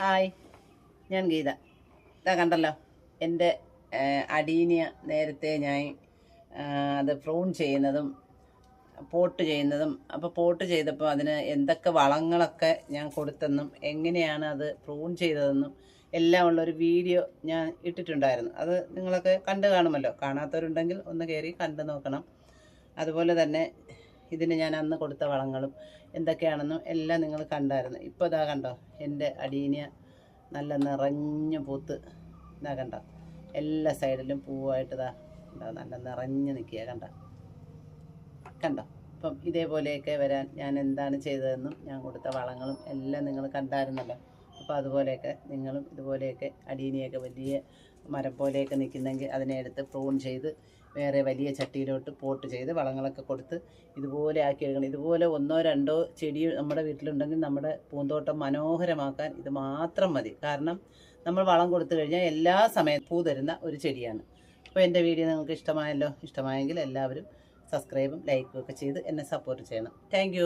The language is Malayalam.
ഹായ് ഞാൻ ഗീത. ഇതാ കണ്ടല്ലോ എന്റെ അടീനിയ നേരത്തെ ഞാൻ അത് പ്രൂൺ ചെയ്യുന്നതും പോട്ട് ചെയ്യുന്നതും അപ്പോൾ പോട്ട് ചെയ്തപ്പോൾ അതിന് എന്തൊക്കെ വളങ്ങളൊക്കെ ഞാൻ കൊടുത്തെന്നും എങ്ങനെയാണ് അത് പ്രൂൺ ചെയ്തതെന്നും എല്ലാം ഉള്ളൊരു വീഡിയോ ഞാൻ ഇട്ടിട്ടുണ്ടായിരുന്നു. അത് നിങ്ങളൊക്കെ കണ്ടു കാണുമല്ലോ. കാണാത്തവരുണ്ടെങ്കിൽ ഒന്ന് കയറി കണ്ടു നോക്കണം. അതുപോലെ തന്നെ ഇതിന് ഞാൻ അന്ന് കൊടുത്ത വളങ്ങളും എന്തൊക്കെയാണെന്നും എല്ലാം നിങ്ങൾ കണ്ടായിരുന്നു. ഇപ്പോൾ ഇതാ കണ്ടോ എന്റെ അടീനിയ നല്ല നിറഞ്ഞ പൂത്ത് ഇതാ കണ്ടോ. എല്ലാ സൈഡിലും പൂവായിട്ട് ഇതാ കണ്ടോ നല്ല നിറഞ്ഞ് നിൽക്കുക കണ്ട. കണ്ടോ? അപ്പം ഇതേപോലെയൊക്കെ വരാൻ ഞാൻ എന്താണ് ചെയ്തതെന്നും ഞാൻ കൊടുത്ത വളങ്ങളും എല്ലാം നിങ്ങൾ കണ്ടായിരുന്നല്ലോ. അപ്പോൾ അതുപോലെയൊക്കെ നിങ്ങളും ഇതുപോലെയൊക്കെ അടീനിയൊക്കെ വലിയ മരം പോലെയൊക്കെ നിൽക്കുന്നെങ്കിൽ അതിനെ എടുത്ത് പ്രൂൺ ചെയ്ത് വേറെ വലിയ ചട്ടിയിലോട്ട് പോട്ട് ചെയ്ത് വളങ്ങളൊക്കെ കൊടുത്ത് ഇതുപോലെ ആക്കി എടുക്കണം. ഇതുപോലെ ഒന്നോ രണ്ടോ ചെടി നമ്മുടെ വീട്ടിലുണ്ടെങ്കിൽ നമ്മുടെ പൂന്തോട്ടം മനോഹരമാക്കാൻ ഇത് മാത്രം മതി. കാരണം നമ്മൾ വളം കൊടുത്തു കഴിഞ്ഞാൽ എല്ലാ സമയത്തും പൂ തരുന്ന ഒരു ചെടിയാണ്. അപ്പോൾ എന്റെ വീഡിയോ നിങ്ങൾക്ക് ഇഷ്ടമായല്ലോ? ഇഷ്ടമായെങ്കിൽ എല്ലാവരും സബ്സ്ക്രൈബും ലൈക്കും ഒക്കെ ചെയ്ത് എന്നെ സപ്പോർട്ട് ചെയ്യണം. താങ്ക്